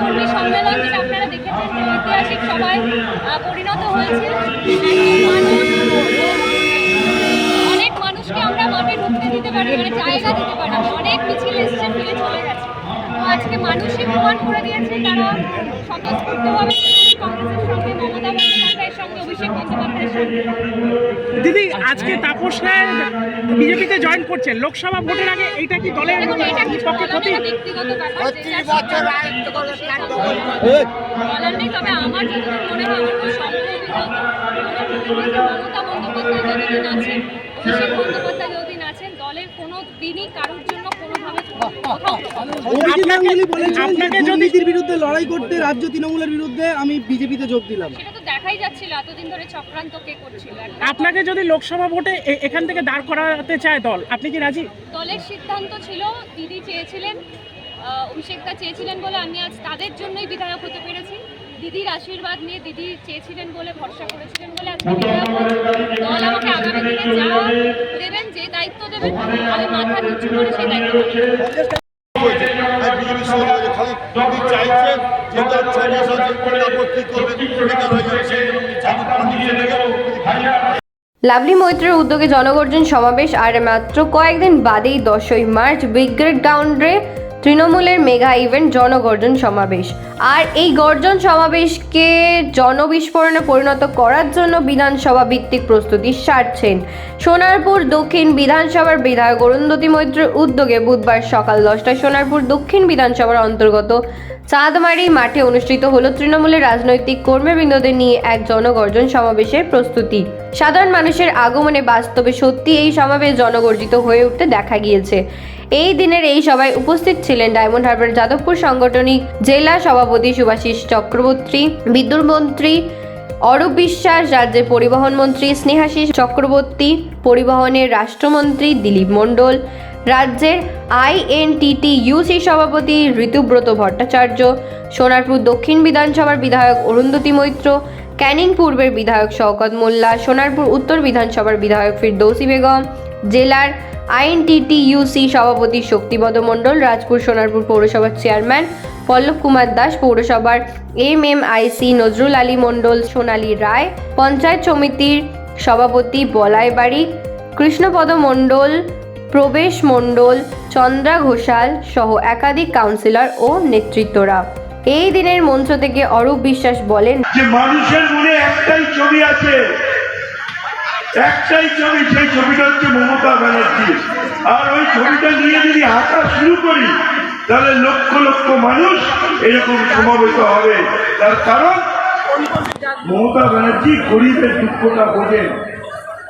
কর্মী পরিণত হয়েছে। অনেক মানুষকে আমরা মাঠে ঢুকতে দিতে পারি মানে দিতে পারি অনেক মিছিল এসছে, ফিরে চলে গেছে। আজকে মানুষই প্রমাণ করে দিয়েছে, তারা স্বতঃস্ফূর্তভাবে দিদি আজকে তাপস রায় বিজেপিতে জয়েন করছেন। লোকসভা ভোটের আগে এইটা কি দলের পক্ষে ক্ষতি? তবে আমার মনে হয় মমতা বন্দ্যোপাধ্যায় যতদিন আছেন অভিষেক বন্দ্যোপাধ্যায় যতদিন আছেন দলের কোনো দিনই কারোর জন্য আপনাকে দুর্নীতির বিরুদ্ধে লড়াই করতে রাজ্য তৃণমূলের বিরুদ্ধে আমি বিজেপিতে যোগ দিলাম। সেটা তো দেখাই যাচ্ছিল এতদিন ধরে চক্রান্ত কে করছিল? আপনাকে যদি লোকসভা ভোটে এ- এখান থেকে দাঁড় করাতে চায় দল আপনি কি রাজি? দলের সিদ্ধান্ত ছিল দিদি চেয়েছিলেন অভিষেকদা চেয়েছিলেন বলে আমি আজ তাদের জন্যই বিধায়ক হতে পেরেছি। দিদির আশীর্বাদ নিয়ে দিদি চেয়েছিলেন বলে ভরসা করেছিলেন বলে আজকে দল লাভলি মৈত্রের উদ্যোগে জনগর্জন সমাবেশ আর মাত্র কয়েকদিন বাদেই দশই মার্চ ব্রিগেড গ্রাউন্ডে তৃণমূলের মেগা ইভেন্ট জনগর্জন সমাবেশ। আর এই গর্জন সমাবেশকে জনবিস্ফোরণে পরিণত করার জন্য বিধানসভা ভিত্তিক প্রস্তুতি সারছেন। সোনারপুর দক্ষিণ বিধানসভার বিধায়ক অরুন্ধতী মৈত্রের উদ্যোগে বুধবার সকাল দশটায় সোনারপুর দক্ষিণ বিধানসভার অন্তর্গত চাঁদমারি মাঠে অনুষ্ঠিত হলো তৃণমূলের রাজনৈতিক কর্মীবৃন্দদের নিয়ে এক জনগর্জন সমাবেশের প্রস্তুতি। সাধারণ মানুষের আগমনে বাস্তবে সত্যি এই সমাবেশ জনগর্জিত হয়ে উঠতে দেখা গিয়েছে। এই দিনের এই সভায় উপস্থিত ছিলেন ডায়মন্ড হারবার যাদবপুর সাংগঠনিক জেলা সভাপতি সুভাষিস চক্রবর্তী, বিদ্যুৎ মন্ত্রী অরূপ বিশ্বাস, রাজ্যের পরিবহন মন্ত্রী স্নেহাশিস চক্রবর্তী, পরিবহনের রাষ্ট্রমন্ত্রী দিলীপ মণ্ডল, রাজ্যের আইএনটিটি ইউসি সভাপতি ঋতুব্রত ভট্টাচার্য, সোনারপুর দক্ষিণ বিধানসভার বিধায়ক অরুন্ধতী মৈত্র, ক্যানিং পূর্বের বিধায়ক শওকত মোল্লা, সোনারপুর উত্তর বিধানসভার বিধায়ক ফিরদৌসি বেগম জেলার আইএনটিটি ইউসি সভাপতি শক্তিপদ মণ্ডল, রাজপুর সোনারপুর পৌরসভার চেয়ারম্যান পল্লব কুমার দাস, পৌরসভার M M IC Nazrul Ali Mondal, Sonali Roy, panchayat সমিতির সভাপতি বলাই বাড়ি কৃষ্ণপদ মণ্ডল, প্রবেশ মণ্ডল, চন্দ্রা ঘোষাল সহ একাধিক কাউন্সিলর ও নেতৃত্বরা। এই দিনের মঞ্চ থেকে অরূপ বিশ্বাস বলেন যে মানুষের মনে একটাই ছবি আছে একটাই ছবি, সেই ছবিটা হচ্ছে মমতা ব্যানার্জি। আর ওই ছবিটা নিয়ে যদি হাঁটা শুরু করি, তাহলে লক্ষ লক্ষ মানুষ এরকম সমাবেত হবে। তার কারণ, মমতা ব্যানার্জি গরিবের দুঃখটা বোঝেন।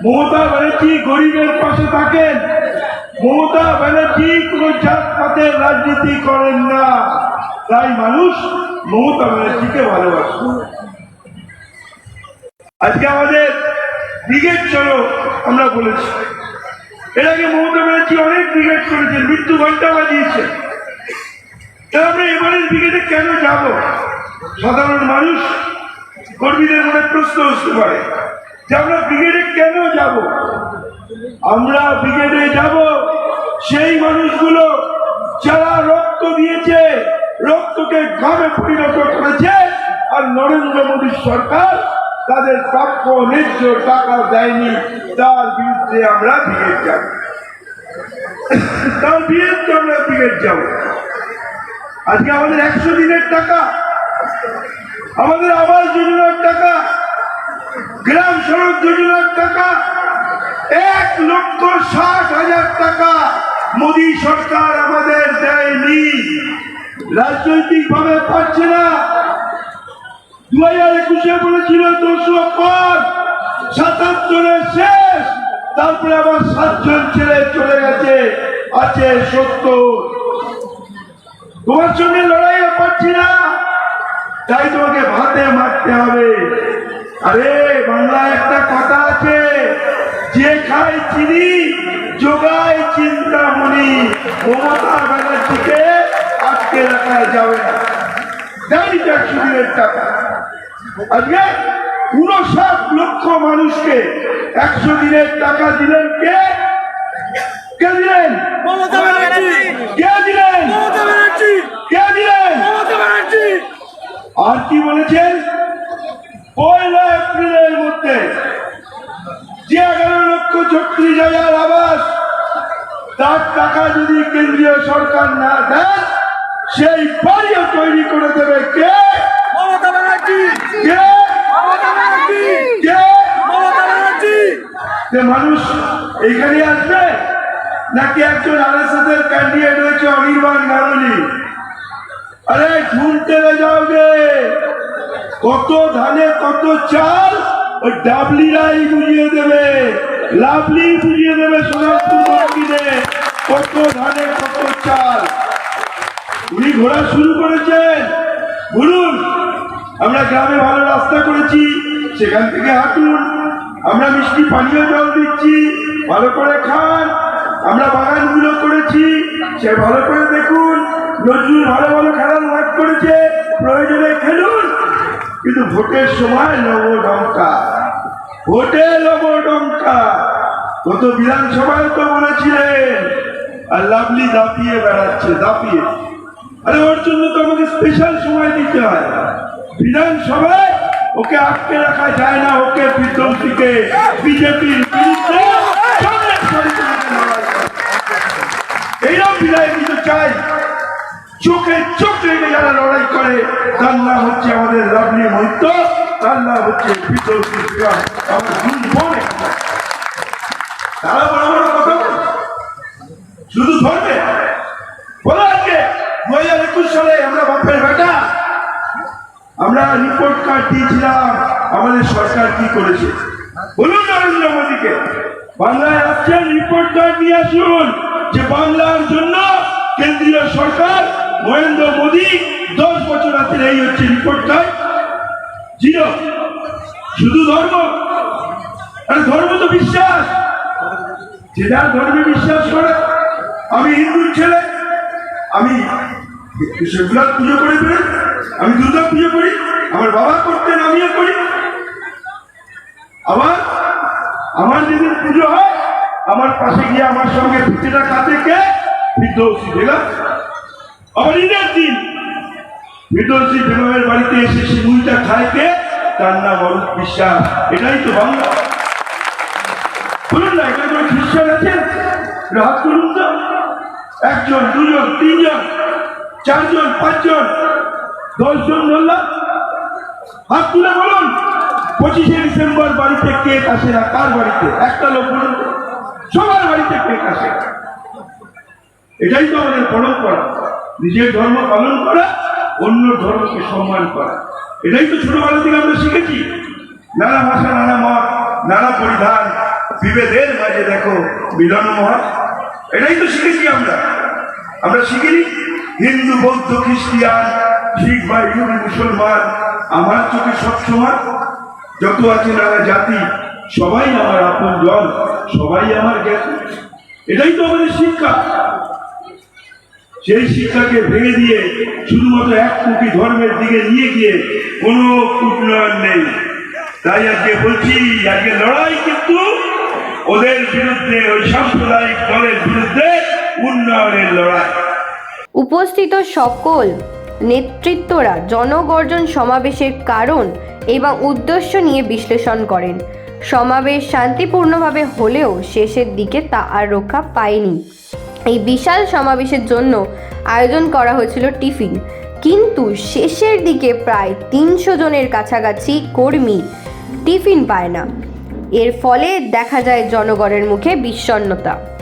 মমতা ব্যানার্জি গরিবের পাশে থাকেন। মমতা ব্যানার্জি কোনো জাতপাতের রাজনীতি করেন না। তাই মানুষ মমতা ব্যানার্জিকে ভালোবাসে। আজকে আমাদের ব্রিগেড চলো, আমরা বলেছি। এর আগে মমতা ব্যানার্জি অনেক ব্রিগেড করেছেন মৃত্যু ঘণ্টা বাজিয়েছে। তা আমরা এবারের ব্রিগেডে কেন যাব? সাধারণ মানুষ, কর্মীদের মনে প্রশ্ন আসতে পারে, যে আমরা ব্রিগেডে কেন যাব? আমরা ব্রিগেডে যাব সেই মানুষগুলো যারা রক্ত দিয়েছে, রক্তকে ঘামে পরিণত করেছে, আর নরেন্দ্র মোদী সরকার তাদের প্রাপ্য ন্যায্য টাকা দেয়নি, তার বিরুদ্ধে আমরা ব্রিগেড যাব তার বিরুদ্ধে আমরা ব্রিগেড যাব আজকে আমাদের একশো দিনের টাকা, আমাদের আবাস যোজনার টাকা, গ্রাম সড়ক যোজনার টাকা, এক লক্ষ ষাট হাজার টাকা মোদী সরকার আমাদের দেয়নি। রাজনৈতিক ভাবে পাচ্ছে না। দু হাজার একুশে বলেছিল দুশো পর, সাতাত্তরের শেষ। তারপরে আবার সাতজন ছেলে চলে গেছে, আছে সত্তর। তোমার সঙ্গে লড়াইও পাচ্ছি না, তাই তোমাকে ভাতে মারতে হবে। আরে, বাংলায় একটা কথা আছে, যে খায় চিনি যোগায় চিন্তামণি। মমতা ব্যানার্জিকে আটকে রাখা যাবে না। টাকা। আজকে উনষাট লক্ষ মানুষকে একশো দিনের টাকা দিলেন কে? কে দিলেন? কে দিলেন? কে দিলেন? আর কি বলেছেন? পয়লা এপ্রিলের মধ্যে যে এগারো লক্ষ ছত্রিশ হাজার আবাস তার টাকা যদি কেন্দ্রীয় সরকার না দেয় সেই বাড়িও তৈরি করে দেবে কে? মানুষ এখানে আসবে নাকি একজন এর ক্যান্ডিডেট হয়েছে অনির্বাণ গাঙ্গুলি আরে ঢুনতে যাওগে কত ধানে কত চাল ওই ডাবলিরাই বুঝিয়ে দেবে লাভলি বুঝিয়ে দেবে সোনারপুর কত ধানে কত চাল উনি ঘোরা শুরু করেছেন বলুন আমরা গ্রামে ভালো রাস্তা করেছি, সেখান থেকে হাঁটুন। আমরা মিষ্টি পানীয় জল দিচ্ছি, ভালো করে খান। আমরা বাগানগুলো করেছি, সে ভালো করে দেখুন। নজরুল ভালো ভালো খেলার মাঠ করেছে, প্রয়োজনে খেলুন। কিন্তু ভোটের সময় লবডঙ্কা ভোটে লবডঙ্কা গত বিধানসভায় তো বলেছিলেন, আর লাভলি দাপিয়ে বেড়াচ্ছে, দাপিয়ে। আরে ওর জন্য তো আমাকে স্পেশাল সময় দিতে হয়। বিধানসভায় ওকে আটকে রাখা যায় না, ওকে বিধ্বংসীকে বিজেপির বিরুদ্ধে। এইরকম বিদায় কিন্তু চাই চোখে চোখ রেখে যারা লড়াই করে, তার নাম হচ্ছে আমাদের লাভলি মহিত তার নাম হচ্ছে শ্রীরাম আমার দুই বোন। তারা বড় বড় কথা শুধু ধরবে বলো আজকে দু হাজার একুশ সালে আমরা বাপের বেটা আমরা রিপোর্ট কার্ড দিয়েছিলাম, আমাদের সরকার কি করেছে? বলুন নরেন্দ্র মোদীকে। বাংলায় আসছেন রিপোর্ট কার্ড নিয়ে আসুন, যে বাংলার জন্য কেন্দ্রীয় সরকার নরেন্দ্র মোদী দশ বছর আছেন এই হচ্ছে রিপোর্ট কার্ড জিরো। শুধু ধর্ম। আর ধর্ম তো বিশ্বাস। যে যার ধর্মে বিশ্বাস করে, আমি হিন্দুর ছেলে, আমি সেগুলার পুজো করে ফেলে আমি দুর্গা পুজো করি, আমার বাবা করতেন, আমিও করি। আবার আমার যেদিন পুজো হয়, আমার পাশে গিয়ে আমার সঙ্গে পিঠেটা কাটে কে? বিধ্বংসী দেখলাম আবার ঈদের দিন বিধ্বংসী বেগমের বাড়িতে এসে সে মুড়িটা খায় কে? তার নাম অরূপ বিশ্বাস। এটাই তো বাংলা। বলুন না, এখানে কোনো খ্রিস্টান আছেন? রাত করুন তো। একজন, দুজন, তিনজন, চারজন, পাঁচজন। দশজন ধরলাম হাত তুলে বলুন, পঁচিশে ডিসেম্বর বাড়িতে কেক আসে না? কার বাড়িতে? একটা লোক বলুন সবার বাড়িতে কেক আসে এটাই তো আমাদের পরম্পরা। নিজের ধর্ম পালন করা অন্য ধর্মকে সম্মান করা। এটাই তো ছোটবেলা থেকে আমরা শিখেছি। নানা ভাষা, নানা মত, নানা পরিধান, বিভেদের মাঝে দেখো মিলন মহৎ। এটাই তো শিখেছি আমরা। আমরা শিখিনি। হিন্দু, বৌদ্ধ, খ্রিস্টিয়ান শিখ বা ইহুদি মুসলমান। আমার চোখে সব সমান যত আছে নানা জাতি, সবাই আমার আপন জন সবাই আমার জ্ঞান। এটাই তো আমাদের শিক্ষা। সেই শিক্ষাকে ভেঙে দিয়ে শুধুমাত্র এক কোটি ধর্মের দিকে নিয়ে গিয়ে কোনো উন্নয়ন নেই। তাই আজকে বলছি, আজকে লড়াই কিন্তু ওদের বিরুদ্ধে, ওই সাম্প্রদায়িক দলের বিরুদ্ধে উন্নয়নের লড়াই। উপস্থিত সকল নেতৃত্বরা জনগর্জন সমাবেশের কারণ এবং উদ্দেশ্য নিয়ে বিশ্লেষণ করেন। সমাবেশ শান্তিপূর্ণভাবে হলেও শেষের দিকে তা আর রক্ষা পায়নি। এই বিশাল সমাবেশের জন্য আয়োজন করা হয়েছিল টিফিন। কিন্তু শেষের দিকে প্রায় তিনশো জনের কাছাকাছি কর্মী টিফিন পায় না। এর ফলে দেখা যায় জনগণের মুখে বিষণ্ণতা।